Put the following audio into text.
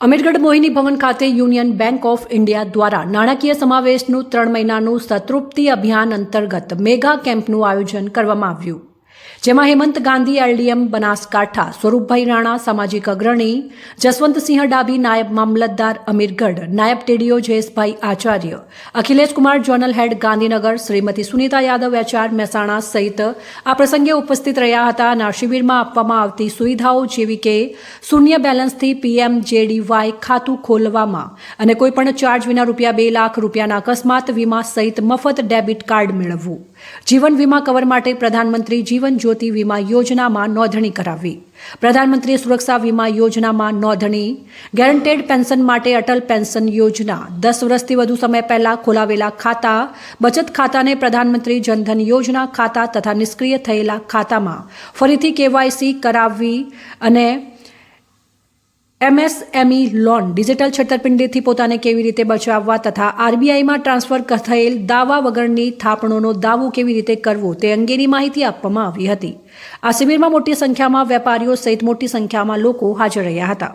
અમીરગઢ મોહિની ભવન ખાતે union bank of India દ્વારા નાણાકીય સમાવેશનું ત્રણ મહિનાનું સતૃપ્તિ અભિયાન અંતર્ગત મેગા કેમ્પનું આયોજન કરવામાં આવ્યું. જેમાં હેમંત ગાંધી, એલડીએમ, બનાસકાંઠા, સ્વરૂપભાઈ રાણા, સામાજિક અગ્રણી, જસવંતસિંહ ડાબી નાયબ મામલતદાર અમીરગઢ નાયબ TDO Jayeshbhai Acharya Akhilesh Kumar zonal head Gandhinagar, Shrimati Sunita Yadav, HR Mehsana સહિત આ પ્રસંગે ઉપસ્થિત રહ્યા હતા. અને શિબિરમાં આપવામાં આવતી સુવિધાઓ જેવી કે શૂન્ય બેલેન્સથી પીએમ જેડીવાય ખાતું ખોલવામાં અને કોઈપણ ચાર્જ વિના રૂપિયા બે લાખ રૂપિયાના અકસ્માત વીમા સહિત મફત ડેબિટ કાર્ડ મેળવવું. જીવન વીમા કવર માટે પ્રધાનમંત્રી જીવન જ્યોતિ વીમા યોજનામાં નોંધણી કરાવવી પ્રધાનમંત્રી સુરક્ષા વીમા યોજનામાં નોંધણી, ગેરંટેડ પેન્શન માટે અટલ પેન્શન યોજના, દસ વર્ષથી વધુ સમય પહેલા ખોલાવેલા ખાતા, બચત ખાતાને પ્રધાનમંત્રી જનધન યોજના ખાતા તથા નિષ્ક્રિય થયેલા ખાતામાં ફરીથી કેવાયસી કરાવવી અને એમએસએમઈ લોન ડિજિટલ છેતરપિંડીથી પોતાને કેવી રીતે બચાવવા તથા આરબીઆઈમાં ટ્રાન્સફર થયેલ દાવા વગરની થાપણોનો દાવો કેવી રીતે કરવો તે અંગેની માહિતી આપવામાં આવી હતી. આ શિબિરમાં મોટી સંખ્યામાં વેપારીઓ સહિત મોટી સંખ્યામાં લોકો હાજર રહ્યા હતા.